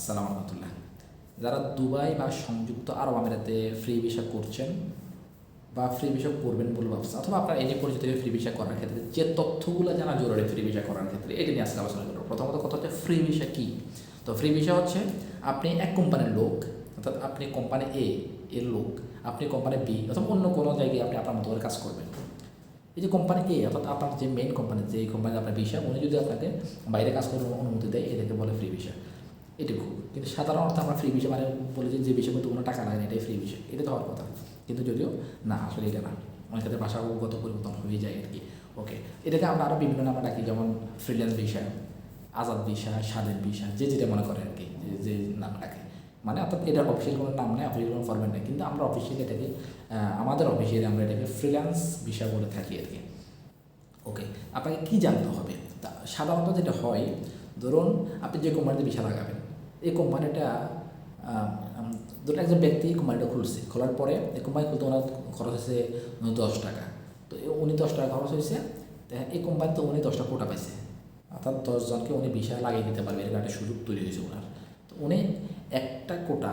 আসসালামু রহমতুল্লাহ যারা দুবাই বা সংযুক্ত আরব আমিরাতে ফ্রি ভিসা করছেন বা ফ্রি ভিসা করবেন বলে ভাবছেন, অথবা আপনার এনে পরিচিত ফ্রি ভিসা করার ক্ষেত্রে যে তথ্যগুলো জানা জরুরি ফ্রি ভিসা করার ক্ষেত্রে, এটা নিয়ে আজকে আলোচনা করব। প্রথমত কথা হচ্ছে ফ্রি ভিসা কী? তো ফ্রি ভিসা হচ্ছে আপনি এক কোম্পানির লোক, অর্থাৎ আপনি কোম্পানি এ এর লোক, আপনি কোম্পানি বি অথবা অন্য কোনো জায়গায় আপনি আপনার মতো করে কাজ করবেন। এই যে কোম্পানি এ অর্থাৎ আপনার যে মেইন কোম্পানি যে কোম্পানি আপনার ভিসা উনি যদি আপনাকে বাইরে কাজ করার অনুমতি দেয় এটাকে বলে ফ্রি ভিসা এটুকু। কিন্তু সাধারণ অর্থে আমরা ফ্রি ভিসা মানে বলে যে বিষয় করতে কোনো টাকা লাগে না, এটাই ফ্রি বিষয়। এটা তো হওয়ার কথা। কিন্তু যদিও, না, আসলে এটা না। অনেক ক্ষেত্রে ভাষাগত পরিবর্তন হয়ে যায় আর কি। ওকে এটাকে আমরা আরও বিভিন্ন নামে ডাকি, যেমন ফ্রিল্যান্স ভিসা আজাদ ভিসা স্বাধীন ভিসা যে যেটা মনে করে আর কি, যে নাম ডাকে। মানে অর্থাৎ এটার অফিসিয়াল কোনো নাম নেই অফিসিয়াল কোনো ফরম্যাট নেই। কিন্তু আমরা অফিসিয়ালি এটাকে আমাদের অফিসিয়ালি আমরা এটাকে ফ্রিল্যান্স ভিসা বলে থাকি আর কি। ওকে আপনাকে কী জানতে হবে? সাধারণত যেটা হয়, ধরুন আপনি যে কোম্পানিতে ভিসা লাগাবেন এই কোম্পানিটা ধরুন একজন ব্যক্তি কোম্পানিটা খুলছে। খোলার পরে এই কোম্পানি খুলতে ওনার খরচ হয়েছে দশ টাকা। তো উনি দশ টাকা খরচ হয়েছে এই এই কোম্পানিতে উনি দশটা কোটা পাইছে। অর্থাৎ দশজনকে উনি ভিসা লাগিয়ে দিতে পারবে এরকম একটা সুযোগ তৈরি হয়েছে ওনার। তো উনি একটা কোটা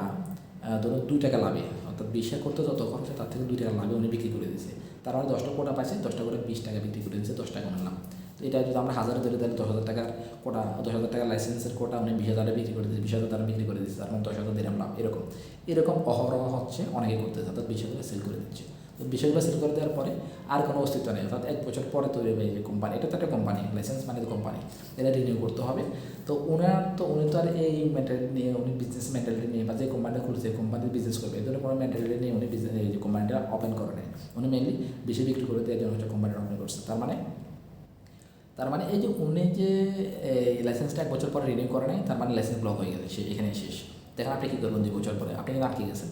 ধরুন দুই টাকা লাভে, অর্থাৎ বিশা করতে যত খরচ তার থেকে দুই টাকা লাভে উনি বিক্রি করে দিয়েছে। তার মানে দশটা কোটা পাইছে, দশটা করে বিশ টাকা বিক্রি করে দিয়েছে, দশ টাকা ওনার লাভ। তো এটা যদি আমরা হাজারে ধরে, তাহলে দশ হাজার টাকার কোটা, দশ হাজার টাকার লাইসেন্সের কোটা উনি বিশ হাজারে বিক্রি করে দিয়েছে, বিশ হাজার বিক্রি করে দিয়েছে, তার মানে দশ হাজার দিলাম লাভ, এরকম। এরকম অহরহ হচ্ছে অনেকে করতেছে অর্থাৎ বিশ বিষয়গুলো সেল করে দিচ্ছে। তো বিষয়গুলো সেল করে দেওয়ার পরে আর কোনো অস্তিত্ব নেই, অর্থাৎ এক বছর পরে তৈরি হবে যে কোম্পানি এটা তো একটা কোম্পানি লাইসেন্স মানে তো কোম্পানি এটা রিনিউ করতে হবে। তো ওনার তো উনি তো আর এই মেন্টালিটি নিয়ে, উনি বিজনেস মেন্টালিটি নিয়ে বা যে কোম্পানিটা খুলছে কোম্পানির বিজনেস করবে, এই ধরনের কোনো মেন্টালিটি নিয়ে উনি বিজনেস এই কোম্পানিটা ওপেন করে নেয় উনি মেনলি বেশি বিক্রি করে দেওয়ার জন্য কোম্পানিটা ওপেন করছে। তার মানে তার মানে এই যে উনি যে এই লাইসেন্সটা এক বছর পরে রিনিউ করে নাই, তার মানে লাইসেন্স ব্লক হয়ে গেছে এখানে শেষ। দেখেন আপনি কী করবেন দুই বছর পরে? আপনি কিন্তু আটকে গেছেন।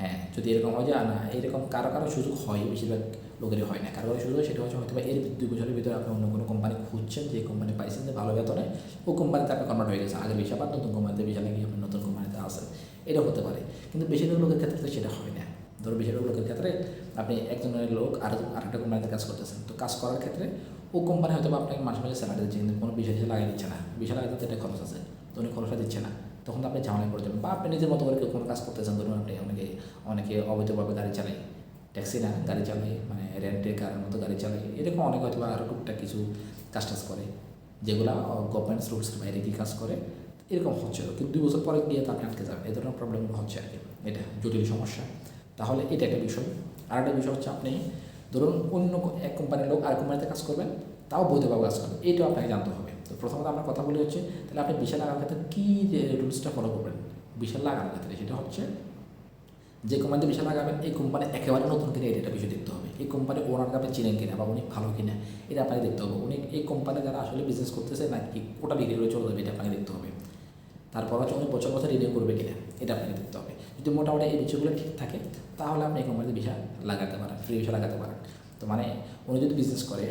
হ্যাঁ যদি এরকম হয় যে না এরকম কারও কারও সুযোগ হয়, বেশিরভাগ লোকেরই হয় না। কারও কারও সুযোগ সেটা হচ্ছে হয়তো এর দুই বছরের ভিতরে আপনি অন্য কোনো কোম্পানি খুঁজছেন, যে কোম্পানি পাইছেন যে ভালো বেতনে, ও কোম্পানিতে আপনি কনভার্ট হয়ে গেছে। আগের বিষয় বা নতুন কোম্পানিতে বিষয় লাগিয়ে আপনি নতুন কোম্পানিতে আসেন এটা হতে পারে। কিন্তু বেশিরভাগ লোকের ক্ষেত্রে তো সেটা হয় না। ধরো বেশিরভাগ লোকের ক্ষেত্রে আপনি একজনের লোক আর আরেকটা কোম্পানিতে কাজ করতেছেন। তো কাজ করার ক্ষেত্রে ও কোম্পানি হয়তো আপনাকে মাসে মাসে স্যালারি দিচ্ছে, কিন্তু কোনো বিষয় হিসেবে লাগিয়ে দিচ্ছে না। বিষয় লাগাতে এটা খরচ আছে, তো উনি খরচটা দিচ্ছে না। তখন আপনি ঝামেলায় পড়ে যাবেন। বা আপনি নিজের মতো করে কোনো কাজ করতে চান, ধরুন আপনি অনেকে অনেকে অবৈধভাবে গাড়ি চালায়। ট্যাক্সি না, গাড়ি চালায় মানে রেন্টে কারের মতো গাড়ি চালায়। এরকম অনেক হয়তো আরও টুকটাক কিছু কাজ টাজ করে, যেগুলো গভর্নমেন্ট রুলসের বাইরে গিয়ে কাজ করে। এরকম হচ্ছে। কিন্তু দুই বছর পরে গিয়ে তো আপনি আটকে যাবেন। এই ধরনের প্রবলেমগুলো হচ্ছে আর কি। এটা জটিল সমস্যা। তাহলে এটা একটা বিষয়। আর একটা বিষয় হচ্ছে আপনি ধরুন অন্য এক কোম্পানির লোক আর কোম্পানিতে কাজ করবেন, তাও বৈধভাবে কাজ করবেন। এইটাও আপনাকে জানতে হবে। তো প্রথমত আমরা কথা বলি হচ্ছে, তাহলে আপনি বিশাল লাগার ক্ষেত্রে কী রুলসটা ফলো করবেন? বিশাল লাগানোর ক্ষেত্রে সেটা হচ্ছে, যে কোম্পানিতে বিশাল লাগাবেন এই কোম্পানি একেবারে নতুন কিনে, এটা বিষয় দেখতে হবে। এই কোম্পানি ওনারকে আপনি চিনেন কিনা বা উনি ভালো কিনা, এটা আপনাকে দেখতে হবে। উনি এই কোম্পানি যারা আসলে বিজনেস করতেছে, নাকি ওটা বিক্রি করে চলে যাবে, এটা আপনাকে দেখতে হবে। তারপর হচ্ছে উনি বছর বছর রিনিউ করবে কিনা, এটা আপনাকে দেখতে হবে। যদি মোটামুটি এই বিষয়গুলো ঠিক থাকে, তাহলে আপনি এই কোম্পানিতে ভিসা লাগাতে পারেন ফ্রি ভিসা লাগাতে পারেন। তো মানে উনি যদি বিজনেস করে,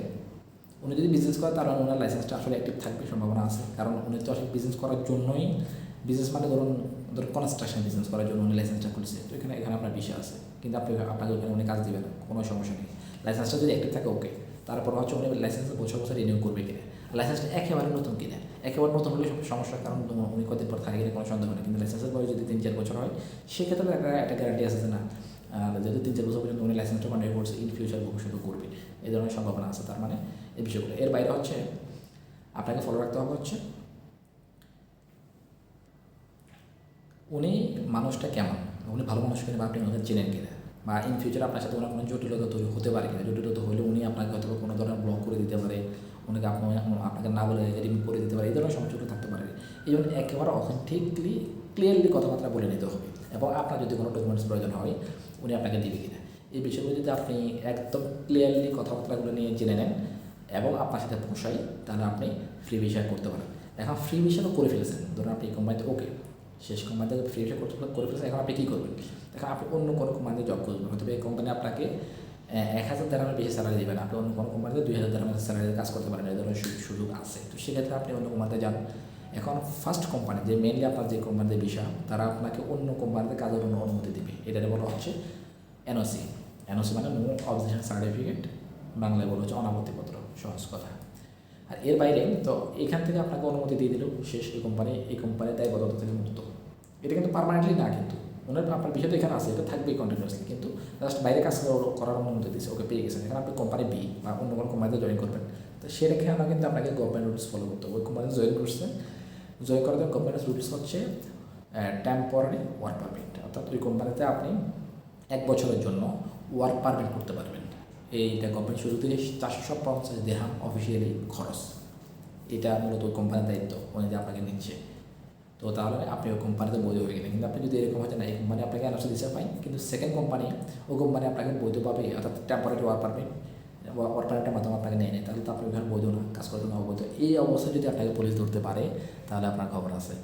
উনি যদি বিজনেস করে, তাহলে ওনার লাইসেন্সটা আসলে অ্যাক্টিভ থাকবে, সম্ভাবনা আছে। কারণ উনি তো আসলে বিজনেস করার জন্যই বিজনেস মানে ধরুন ধরুন কনস্ট্রাকশন বিজনেস করার জন্য উনি লাইসেন্সটা খুলছে। তো এখানে এখানে আপনার বিষয় আছে। কিন্তু আপনি, আপনাকে ওখানে উনি কাজ দেবেন কোনো সমস্যা নেই। লাইসেন্সটা যদি অ্যাক্টিভ থাকে ওকে তারপর হচ্ছে উনি লাইসেন্স বছর বছর রিনিউ করবে কিনা। লাইসেন্সটা একেবারে নতুন কিনা। একেবারে নতুন হলে সমস্যার কারণ তোমার উনি কদিন পর থাকে কিনা সন্দেহ নেই। কিন্তু লাইসেন্সের বয়স যদি তিন চার বছর হয়, সেক্ষেত্রে একটা একটা গ্যারান্টি আছে না যেহেতু তিন চার বছর পর্যন্ত উনি লাইসেন্সটা কন্টিনিউ করছে ইন ফিউচার ভবিষ্যতে করবে। এই ধরনের সম্ভাবনা আছে তার মানে এই বিষয়গুলো। এর বাইরে হচ্ছে, আপনাকে ফলো রাখতে হবে হচ্ছে, উনি মানুষটা কেমন? উনি ভালো মানুষ কিনা বা আপনি চেনেন কিনা? বা ইন ফিউচার আপনার সাথে ওনার কোনো জটিলতা তৈরি হতে পারে কিনা? জটিলতা হলে উনি আপনাকে হয়তো কোনো ধরনের ব্লক করে দিতে পারে। উনিকে আপনি আপনাকে না বলে রিমুভ করে দিতে পারে, এই ধরনের সমস্যাগুলো থাকতে পারে। এই জন্য একেবারে অথেন্টিকলি ক্লিয়ারলি কথাবার্তা বলে নিতে হবে। এবং আপনার যদি কোনো ডকুমেন্টস প্রয়োজন হয়, উনি আপনাকে দিবে কিনা। এই বিষয়গুলো যদি আপনি একদম ক্লিয়ারলি কথাবার্তাগুলো নিয়ে জেনে নেন এবং আপনার সাথে পোষাই তাহলে আপনি ফ্রি ভিসা করতে পারেন। এখন ফ্রি ভিসাও করে ফেলেছেন। ধরুন আপনি কোম্পানিতে ওকে শেষ কোম্পানিতে ফ্রি ভিসা করতে করে ফেলেছেন, এখন আপনি কী করবেন? এখন আপনি অন্য কোনো কোম্পানিতে জব করবেন হয়তো এই কোম্পানি আপনাকে এক হাজার দেড়ামের বেশি স্যালারি দেবেন। আপনি অন্য কোনো কোম্পানিতে দুই হাজার দেড়ামের স্যালারি কাজ করতে পারেন এই ধরনের সুযোগ- আছে। তো সেক্ষেত্রে আপনি অন্য কোম্পানিতে যান। এখন ফার্স্ট কোম্পানি যে মেনলি আপনার যে কোম্পানিতে বিষয় তারা আপনাকে অন্য কোম্পানিতে কাজের জন্য অনুমতি দেবে। এটাকে বলা হচ্ছে এনওসি এনওসি মানে নো অবজেকশন সার্টিফিকেট বাংলায় বলা হচ্ছে অনাপত্তিপত্র। সহজ কথা। আর এর বাইরে তো এখান থেকে আপনাকে অনুমতি দিয়ে দিলেও শেষ এই কোম্পানি এই কোম্পানির দায়বদ্ধতা থেকে মুক্ত। এটা কিন্তু পারমানেন্টলি না কিন্তু। ওনার আপনার বিষয়টা এখানে আছে, এটা থাকবেই কন্টিনিউসলি কিন্তু জাস্ট বাইরে কাজ করা- করার অনুমতি দিচ্ছে ওকে পেয়ে গেছেন। এখানে আপনি কোম্পানি বি বা অন্য কোনো কোম্পানিতে জয়েন করবেন। তো সেখানে কিন্তু আপনাকে গভর্নমেন্ট রুলস ফলো করতে হবে। ওই কোম্পানিতে জয়েন করছেন জয়েন করার জন্য গভর্নমেন্ট রুলস হচ্ছে টেম্পোরারি ওয়ার্ক পারমিট অর্থাৎ ওই কোম্পানিতে আপনি এক বছরের জন্য ওয়ার্ক পারমিট করতে পারবেন। এইটা গভর্নমেন্ট শুরু থেকে চারশো পঞ্চাশ দেহাম অফিসিয়ালি খরচ। এটা মূলত ওই কোম্পানির দায়িত্ব যে আপনাকে নিচ্ছে তো তাহলে আপনি ওই কোম্পানিতে বৈধ হয়ে গেলেন। কিন্তু আপনি যদি এরকম হচ্ছে না, এই কোম্পানি আপনাকে এনআরসি দিতে পাই কিন্তু সেকেন্ড কোম্পানি ওই কোম্পানি আপনাকে বৈধ পাবে, অর্থাৎ টেম্পোরারি ওয়ার্ক পারমিট ওয়ার্ক পারমিটের মাধ্যমে আপনাকে নেয় নেয় তাহলে তো আপনি ওখানে বৈধ না, কাজ করার না, অবৈধ। এই অবস্থায় যদি আপনাকে পুলিশ ধরতে পারে, তাহলে আপনার খবর আছে।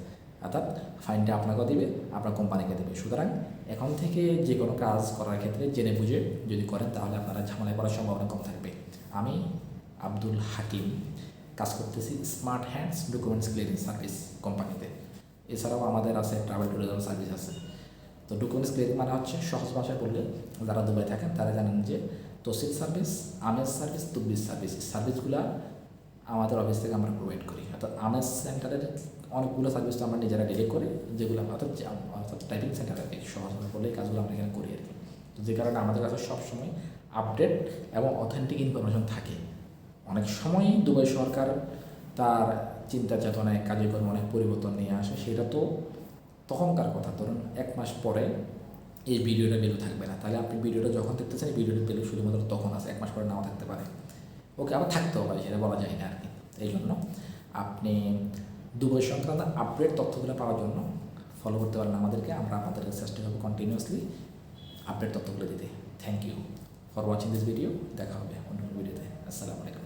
অর্থাৎ ফাইনটা আপনাকেও দেবে, আপনার কোম্পানিকে দেবে। সুতরাং এখন থেকে যে কোনো কাজ করার ক্ষেত্রে জেনে বুঝে যদি করেন, তাহলে আপনারা ঝামেলায় পড়ার সম্ভাবনা কম থাকবে। আমি আব্দুল হাকিম, কাজ করতেছি smart hands documents clearing service কোম্পানিতে এছাড়াও আমাদের আছে ট্রাভেল ট্যুরিজম সার্ভিস আছে। তো ডকুমেন্টস ক্লিয়ারিং মানে হচ্ছে সহজ ভাষায় বললে যারা দুবাই থাকেন তারা জানেন যে তসিল সার্ভিস আমেজ সার্ভিস তুব্বিস সার্ভিস সার্ভিসগুলো আমাদের অফিস থেকে আমরা প্রোভাইড করি। অর্থাৎ আমেজ সেন্টারের অনেকগুলো সার্ভিস তো আমরা নিজেরা ডেলি করি, যেগুলো অর্থাৎ অর্থাৎ টাইপিং সেন্টার আর কি সহজভাবে বলে কাজগুলো আমরা এখানে করি আর কি। তো যে কারণে আমাদের কাছে সবসময় আপডেট এবং অথেন্টিক ইনফরমেশন থাকে। অনেক সময়ই দুবাই সরকার তার চিন্তা চেতনায় কার্যক্রমে অনেক পরিবর্তন নিয়ে আসে, সেটা তো তখনকার কথা। ধরুন, এক মাস পরে এই ভিডিওটা ভ্যালু থাকবে না। তাহলে আপনি ভিডিওটা যখন দেখতেছেন, এই ভিডিওটার ভ্যালু শুধুমাত্র তখন আছে, এক মাস পরে নাও থাকতে পারে। ওকে, আবার থাকতেও পারে সেটা বলা যায় না আর কি এই জন্য আপনি দুবাই সংক্রান্ত আপডেট তথ্যগুলো পাওয়ার জন্য ফলো করতে পারেন আমাদেরকে। আমরা আপনাদের চেষ্টা করব কন্টিনিউয়াসলি আপডেট তথ্যগুলো দিতে। Thank you for watching this video দেখা হবে অন্য ভিডিওতে আসসালামু আলাইকুম।